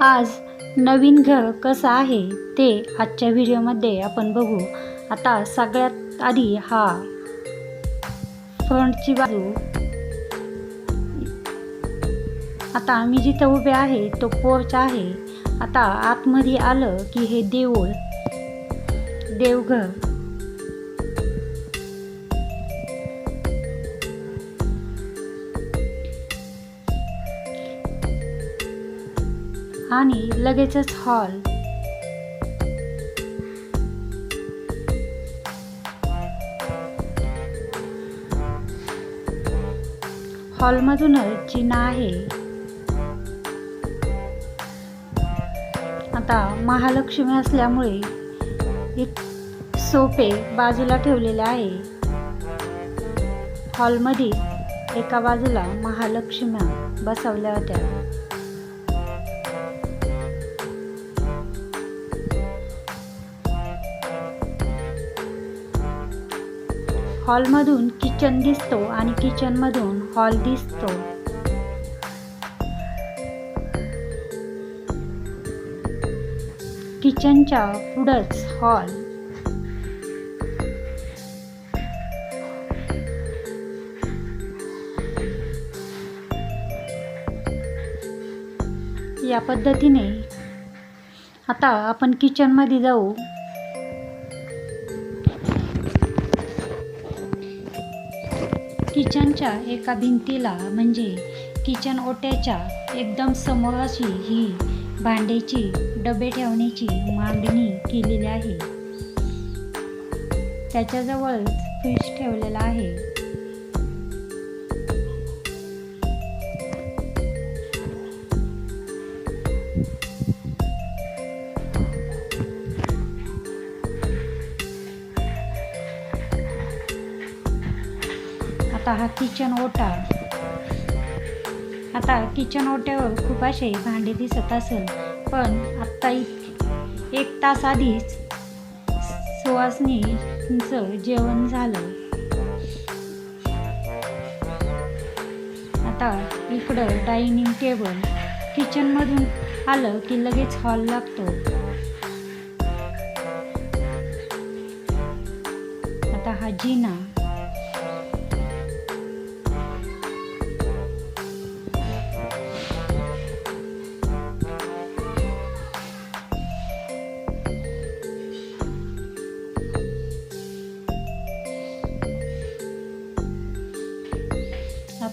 आज नवीन घर कसं आहे ते आजच्या व्हिडिओमध्ये आपण बघू. आता सगळ्यात आधी हा फ्रंटची बाजू. आता आम्ही जिथं उभे आहे तो पोर्च आहे. आता आतमध्ये आलं की हे देऊळ देवघर. आणि लगेचच हॉल. हॉलमधूनच जिना आहे. आता महालक्ष्मी असल्यामुळे एक सोफे बाजूला ठेवलेले आहे. हॉलमध्ये एका बाजूला महालक्ष्म्या बसवल्या होत्या. हॉलमधून किचन दिसतो आणि किचनमधून हॉल दिसतो. किचनच्या पुढंच हॉल. या पद्धतीने आता आपण किचनमध्ये जाऊ. किचनच्या एका भिंतीला म्हणजे किचन ओट्याच्या एकदम समोर अशी ही भांड्याची डबे ठेवण्याची मांडणी केलेली आहे. त्याच्याजवळ फ्रीज ठेवलेला आहे. आता हा किचन ओटा. आता किचन ओट्यावर खूप असे भांडे दिसत असेल पण आत्ता इत एक तास आधीच सुवासनीचं जेवण झालं. आता इकडं डायनिंग टेबल किचनमधून आलं की लगेच हॉल लागतो. आता हा जिना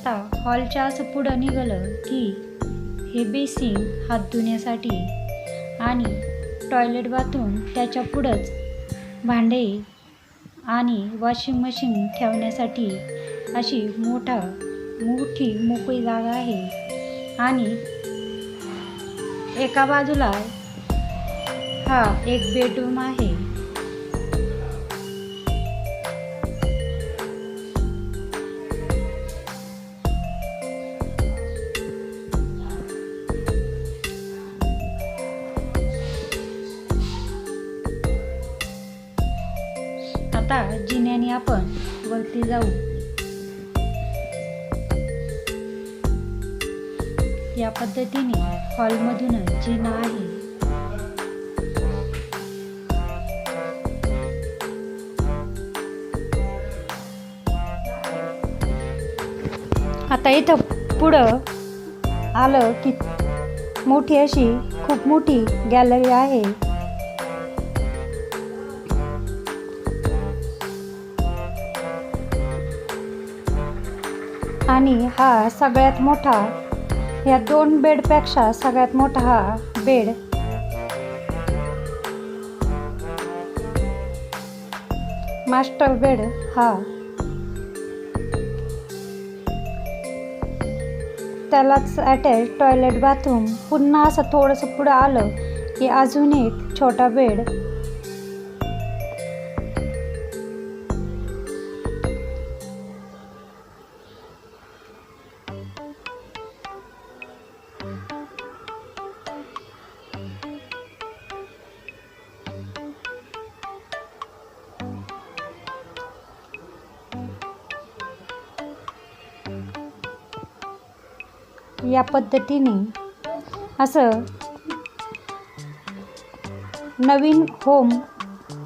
आता हॉलच्या असं पुढं निघालं की हे बेसिंग हात धुण्यासाठी आणि टॉयलेट बाथरूम त्याच्या पुढंच भांडे आणि वॉशिंग मशीन ठेवण्यासाठी अशी मोठा मोठी मोकळी जागा आहे. आणि एका बाजूला हा एक बेडरूम आहे. आता जिन्याने आपण वरती जाऊ. या पद्धतीने हॉलमधूनच जिना आहे. आता इथं पुढं आलं की मोठी अशी खूप मोठी गॅलरी आहे. आणि हा सगळ्यात मोठा या दोन बेडपेक्षा सगळ्यात मोठा हा बेड. मास्टर बेड हा. त्यालाच अटॅच टॉयलेट बाथरूम पुन्हा असं थोडंसं पुढं आलं की अजून एक छोटा बेड. या पद्धतीने असं नवीन होम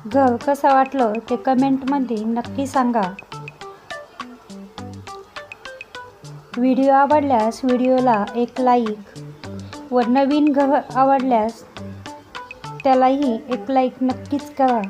घर कसं वाटलं ते कमेंटमध्ये नक्की सांगा. व्हिडिओ आवडल्यास व्हिडिओला एक लाईक व नवीन घर आवडल्यास त्यालाही एक लाईक नक्कीच करा.